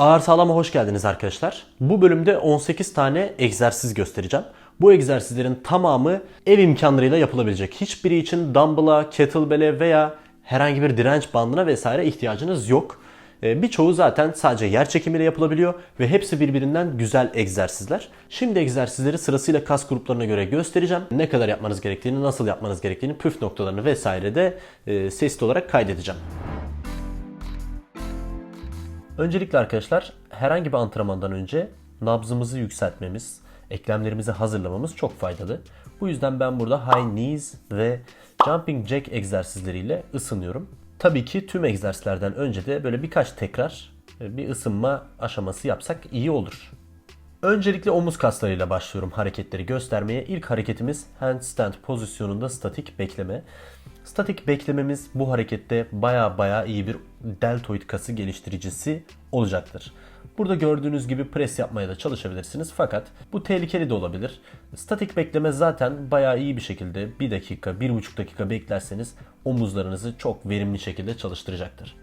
Ağır sağlama hoş geldiniz arkadaşlar. Bu bölümde 18 tane egzersiz göstereceğim. Bu egzersizlerin tamamı ev imkanlarıyla yapılabilecek. Hiçbiri için dumbbell'a, kettlebell'e veya herhangi bir direnç bandına vesaire ihtiyacınız yok. Ee, Birçoğu zaten sadece yer çekimiyle yapılabiliyor ve hepsi birbirinden güzel egzersizler. Şimdi egzersizleri sırasıyla kas gruplarına göre göstereceğim. Ne kadar yapmanız gerektiğini, nasıl yapmanız gerektiğini, püf noktalarını vesaire de e, sesli olarak kaydedeceğim. Öncelikle arkadaşlar herhangi bir antrenmandan önce nabzımızı yükseltmemiz, eklemlerimizi hazırlamamız çok faydalı. Bu yüzden ben burada high knees ve jumping jack egzersizleriyle ısınıyorum. Tabii ki tüm egzersizlerden önce de böyle birkaç tekrar e, bir ısınma aşaması yapsak iyi olur. Öncelikle omuz kaslarıyla başlıyorum hareketleri göstermeye. İlk hareketimiz handstand pozisyonunda statik bekleme. Statik beklememiz bu harekette baya baya iyi bir deltoid kası geliştiricisi olacaktır. Burada gördüğünüz gibi pres yapmaya da çalışabilirsiniz fakat bu tehlikeli de olabilir. Statik bekleme zaten baya iyi bir şekilde 1 dakika, 1,5 dakika beklerseniz omuzlarınızı çok verimli şekilde çalıştıracaktır.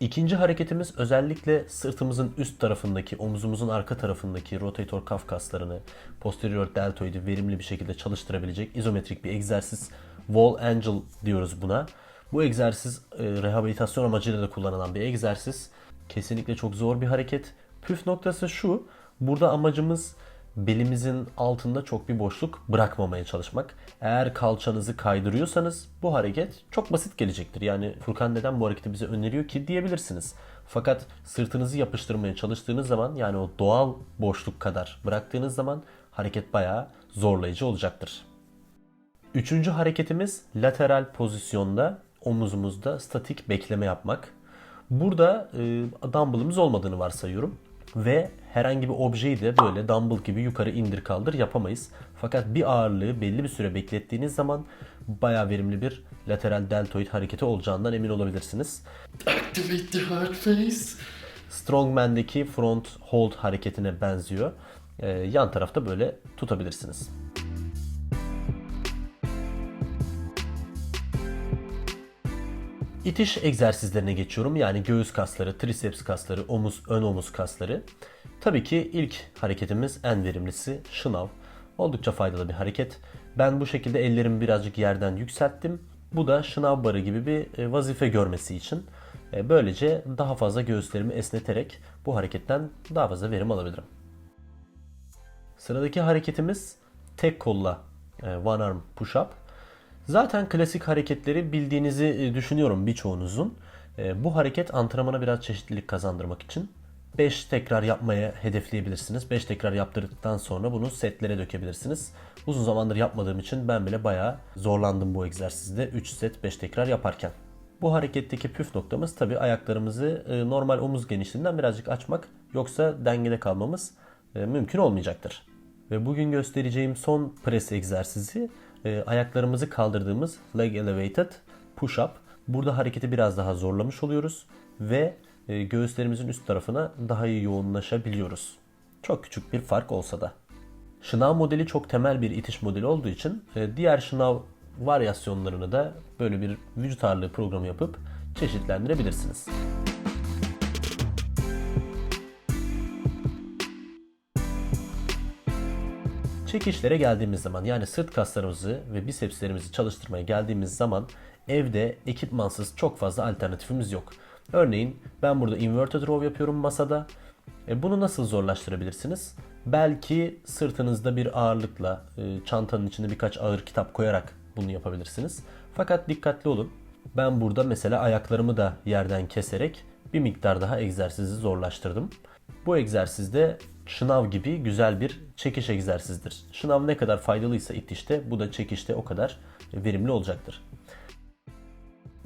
İkinci hareketimiz özellikle sırtımızın üst tarafındaki, omuzumuzun arka tarafındaki rotator kaf kaslarını, posterior deltoidi verimli bir şekilde çalıştırabilecek izometrik bir egzersiz. Wall Angel diyoruz buna. Bu egzersiz e, rehabilitasyon amacıyla da kullanılan bir egzersiz. Kesinlikle çok zor bir hareket. Püf noktası şu. Burada amacımız belimizin altında çok bir boşluk bırakmamaya çalışmak. Eğer kalçanızı kaydırıyorsanız bu hareket çok basit gelecektir. Yani Furkan neden bu hareketi bize öneriyor ki diyebilirsiniz. Fakat sırtınızı yapıştırmaya çalıştığınız zaman yani o doğal boşluk kadar bıraktığınız zaman hareket bayağı zorlayıcı olacaktır. Üçüncü hareketimiz lateral pozisyonda omuzumuzda statik bekleme yapmak. Burada e, dumbbellımız olmadığını varsayıyorum ve herhangi bir objeyi de böyle dumbbell gibi yukarı indir kaldır yapamayız. Fakat bir ağırlığı belli bir süre beklettiğiniz zaman bayağı verimli bir lateral deltoid hareketi olacağından emin olabilirsiniz. Activate the hard face. Strongman'deki front hold hareketine benziyor. E, yan tarafta böyle tutabilirsiniz. İtiş egzersizlerine geçiyorum. Yani göğüs kasları, triceps kasları, omuz, ön omuz kasları. Tabii ki ilk hareketimiz en verimlisi şınav. Oldukça faydalı bir hareket. Ben bu şekilde ellerimi birazcık yerden yükselttim. Bu da şınav barı gibi bir e, vazife görmesi için. E, Böylece daha fazla göğüslerimi esneterek bu hareketten daha fazla verim alabilirim. Sıradaki hareketimiz tek kolla e, one arm push up. Zaten klasik hareketleri bildiğinizi e, düşünüyorum birçoğunuzun. E, Bu hareket antrenmana biraz çeşitlilik kazandırmak için 5 tekrar yapmaya hedefleyebilirsiniz. 5 tekrar yaptırdıktan sonra bunu setlere dökebilirsiniz. Uzun zamandır yapmadığım için ben bile bayağı zorlandım bu egzersizde 3 set 5 tekrar yaparken. Bu hareketteki püf noktamız tabi ayaklarımızı e, normal omuz genişliğinden birazcık açmak. Yoksa dengede kalmamız mümkün olmayacaktır. Ve bugün göstereceğim son pres egzersizi e, ayaklarımızı kaldırdığımız leg elevated push up. Burada hareketi biraz daha zorlamış oluyoruz ve e, göğüslerimizin üst tarafına daha iyi yoğunlaşabiliyoruz. Çok küçük bir fark olsa da. Şınav modeli çok temel bir itiş modeli olduğu için e, diğer şınav varyasyonlarını da böyle bir vücut ağırlığı programı yapıp çeşitlendirebilirsiniz. Çekişlere geldiğimiz zaman yani sırt kaslarımızı ve bisepslerimizi çalıştırmaya geldiğimiz zaman evde ekipmansız çok fazla alternatifimiz yok. Örneğin ben burada inverted row yapıyorum masada. E, bunu nasıl zorlaştırabilirsiniz? Belki sırtınızda bir ağırlıkla e, çantanın içinde birkaç ağır kitap koyarak bunu yapabilirsiniz. Fakat dikkatli olun. Ben burada mesela ayaklarımı da yerden keserek bir miktar daha egzersizi zorlaştırdım. Bu egzersizde şınav gibi güzel bir çekiş egzersizidir. Şınav ne kadar faydalıysa itişte bu da çekişte o kadar verimli olacaktır.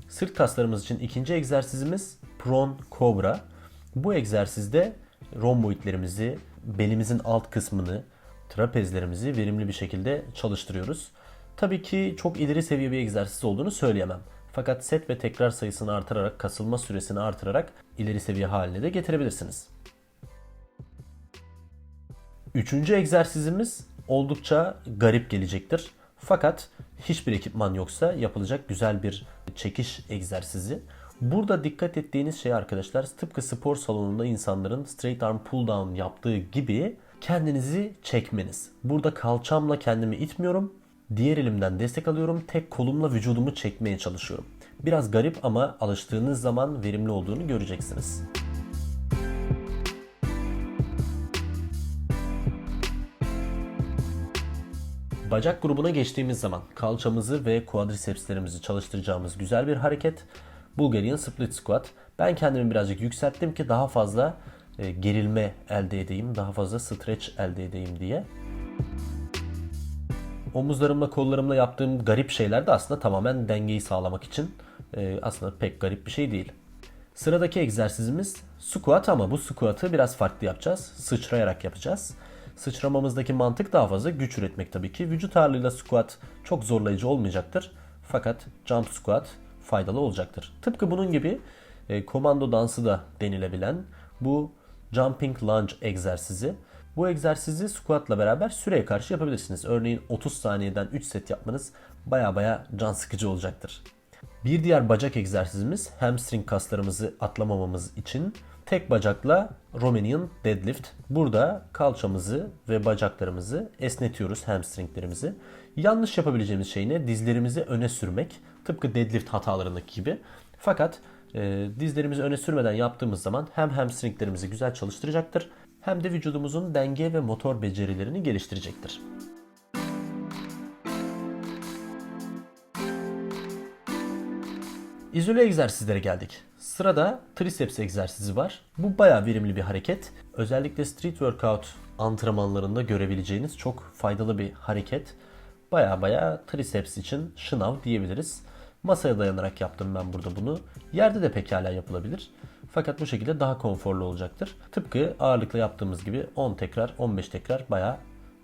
Sırt kaslarımız için ikinci egzersizimiz prone cobra. Bu egzersizde romboidlerimizi, belimizin alt kısmını, trapezlerimizi verimli bir şekilde çalıştırıyoruz. Tabii ki çok ileri seviye bir egzersiz olduğunu söyleyemem. Fakat set ve tekrar sayısını artırarak, kasılma süresini artırarak ileri seviye haline de getirebilirsiniz. Üçüncü egzersizimiz oldukça garip gelecektir. Fakat hiçbir ekipman yoksa yapılacak güzel bir çekiş egzersizi. Burada dikkat ettiğiniz şey arkadaşlar tıpkı spor salonunda insanların straight arm pull down yaptığı gibi kendinizi çekmeniz. Burada kalçamla kendimi itmiyorum. Diğer elimden destek alıyorum. Tek kolumla vücudumu çekmeye çalışıyorum. Biraz garip ama alıştığınız zaman verimli olduğunu göreceksiniz. Bacak grubuna geçtiğimiz zaman kalçamızı ve quadricepslerimizi çalıştıracağımız güzel bir hareket. Bulgarian Split Squat. Ben kendimi birazcık yükselttim ki daha fazla e, gerilme elde edeyim, daha fazla stretch elde edeyim diye. Omuzlarımla kollarımla yaptığım garip şeyler de aslında tamamen dengeyi sağlamak için e, aslında pek garip bir şey değil. Sıradaki egzersizimiz squat ama bu squat'ı biraz farklı yapacağız. Sıçrayarak yapacağız. Sıçramamızdaki mantık daha fazla güç üretmek tabii ki. Vücut ağırlığıyla squat çok zorlayıcı olmayacaktır. Fakat jump squat faydalı olacaktır. Tıpkı bunun gibi e, komando dansı da denilebilen bu jumping lunge egzersizi. Bu egzersizi squatla beraber süreye karşı yapabilirsiniz. Örneğin 30 saniyeden 3 set yapmanız baya baya can sıkıcı olacaktır. Bir diğer bacak egzersizimiz hamstring kaslarımızı atlamamamız için tek bacakla Romanian deadlift. Burada kalçamızı ve bacaklarımızı esnetiyoruz hamstringlerimizi. Yanlış yapabileceğimiz şey ne? Dizlerimizi öne sürmek. Tıpkı deadlift hatalarındaki gibi. Fakat e, dizlerimizi öne sürmeden yaptığımız zaman hem hamstringlerimizi güzel çalıştıracaktır hem de vücudumuzun denge ve motor becerilerini geliştirecektir. İzole egzersizlere geldik. Sırada triceps egzersizi var. Bu bayağı verimli bir hareket. Özellikle street workout antrenmanlarında görebileceğiniz çok faydalı bir hareket. Baya baya triceps için şınav diyebiliriz. Masaya dayanarak yaptım ben burada bunu. Yerde de pekala yapılabilir. Fakat bu şekilde daha konforlu olacaktır. Tıpkı ağırlıkla yaptığımız gibi 10 tekrar 15 tekrar bayağı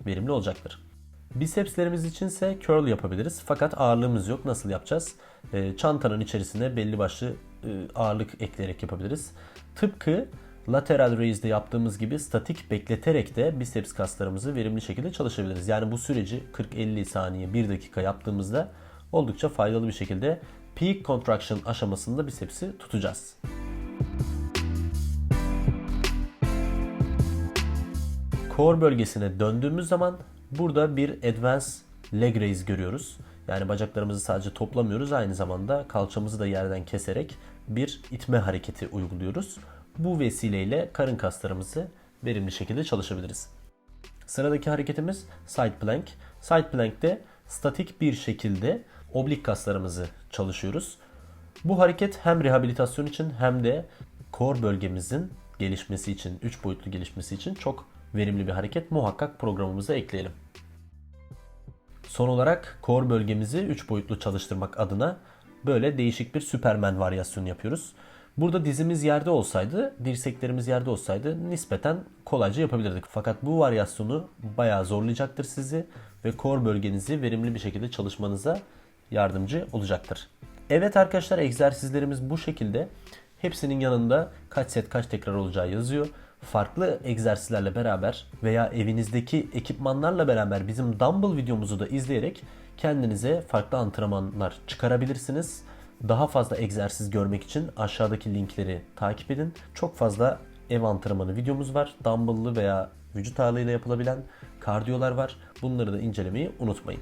verimli olacaktır. Bisepslerimiz içinse curl yapabiliriz. Fakat ağırlığımız yok. Nasıl yapacağız? Ee, çantanın içerisine belli başlı e, ağırlık ekleyerek yapabiliriz. Tıpkı lateral raise'de yaptığımız gibi statik bekleterek de biceps kaslarımızı verimli şekilde çalışabiliriz. Yani bu süreci 40-50 saniye 1 dakika yaptığımızda oldukça faydalı bir şekilde peak contraction aşamasında bicepsi tutacağız. Core bölgesine döndüğümüz zaman burada bir advanced leg raise görüyoruz. Yani bacaklarımızı sadece toplamıyoruz aynı zamanda kalçamızı da yerden keserek bir itme hareketi uyguluyoruz. Bu vesileyle karın kaslarımızı verimli şekilde çalışabiliriz. Sıradaki hareketimiz side plank. Side plank'te statik bir şekilde oblik kaslarımızı çalışıyoruz. Bu hareket hem rehabilitasyon için hem de core bölgemizin gelişmesi için, 3 boyutlu gelişmesi için çok verimli bir hareket. Muhakkak programımıza ekleyelim. Son olarak core bölgemizi 3 boyutlu çalıştırmak adına böyle değişik bir Superman varyasyonu yapıyoruz. Burada dizimiz yerde olsaydı, dirseklerimiz yerde olsaydı nispeten kolayca yapabilirdik. Fakat bu varyasyonu bayağı zorlayacaktır sizi ve core bölgenizi verimli bir şekilde çalışmanıza yardımcı olacaktır. Evet arkadaşlar egzersizlerimiz bu şekilde. Hepsinin yanında kaç set kaç tekrar olacağı yazıyor. Farklı egzersizlerle beraber veya evinizdeki ekipmanlarla beraber bizim dumbbell videomuzu da izleyerek kendinize farklı antrenmanlar çıkarabilirsiniz. Daha fazla egzersiz görmek için aşağıdaki linkleri takip edin. Çok fazla ev antrenmanı videomuz var. Dumbbell'lı veya vücut ağırlığıyla yapılabilen kardiyolar var. Bunları da incelemeyi unutmayın.